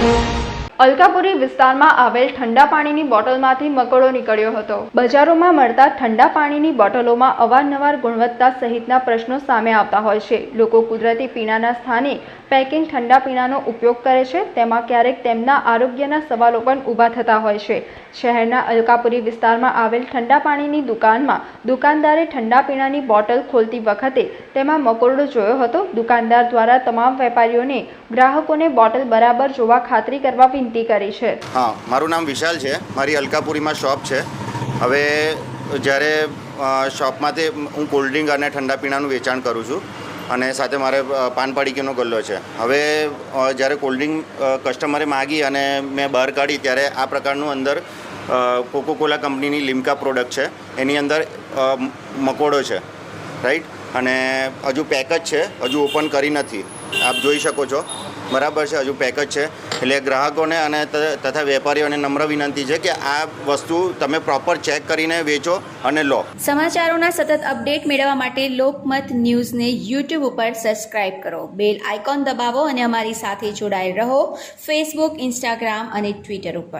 Thank you. Alkapuri વિસ્તારમાં આવેલ ઠંડા પાણીની બોટલમાંથી મકોડો નીકળ્યો હતો. બજારોમાં મળતા ઠંડા પાણીની બોટલોમાં અવારનવાર ગુણવત્તા સહિતના પ્રશ્નો સામે આવતા હોય છે. લોકો કુદરતી પીણાના સ્થાને પેકિંગ ઠંડા પીણાનો ઉપયોગ કરે છે, તેમાં ક્યારેક તેમના આરોગ્યના સવાલો પણ ઊભા થતા હોય છે. શહેરના અલકાપુરી વિસ્તારમાં આવેલ ઠંડા પાણીની દુકાનમાં દુકાનદારે ઠંડા પીણાની બોટલ ખોલતી વખતે તેમાં મકોડો જોયો હતો. દુકાનદાર દ્વારા તમામ વેપારીઓને ગ્રાહકોને બોટલ બરાબર જોવા ખાતરી કરવા વિનંતી કરી છે. હા, મારું નામ વિશાલ છે. મારી અલકાપુરીમાં શોપ છે. હવે જ્યારે શોપમાં શોપમાંથી હું કોલ્ડ ડ્રિંક અને ઠંડા પીણાનું વેચાણ કરું છું અને સાથે મારે પાન પાડીકીનો ગલ્લો છે. હવે જ્યારે કોલ્ડ ડ્રિંક કસ્ટમરે માગી અને મેં બહાર કાઢી, ત્યારે આ પ્રકારનું અંદર કોકોકોલા કંપનીની લિમ્કા પ્રોડક્ટ છે. એની અંદર મકોડો છે. રાઈટ અને હજુ પેક જ છે. હજુ ઓપન કરી નથી. આપ જોઈ શકો છો. બરાબર છે? હજુ પેક જ છે. એટલે ગ્રાહકોને અને તથા વેપારીઓને નમ્ર વિનંતી છે કે આ વસ્તુ તમે પ્રોપર ચેક કરીને વેચો અને લો. સમાચારોના સતત અપડેટ મેળવવા માટે લોકમત ન્યૂઝને યુટ્યુબ ઉપર સબસ્ક્રાઇબ કરો. બેલ આઇકોન દબાવો અને અમારી સાથે જોડાયેલ રહો. ફેસબુક, ઇન્સ્ટાગ્રામ અને ટ્વિટર ઉપર.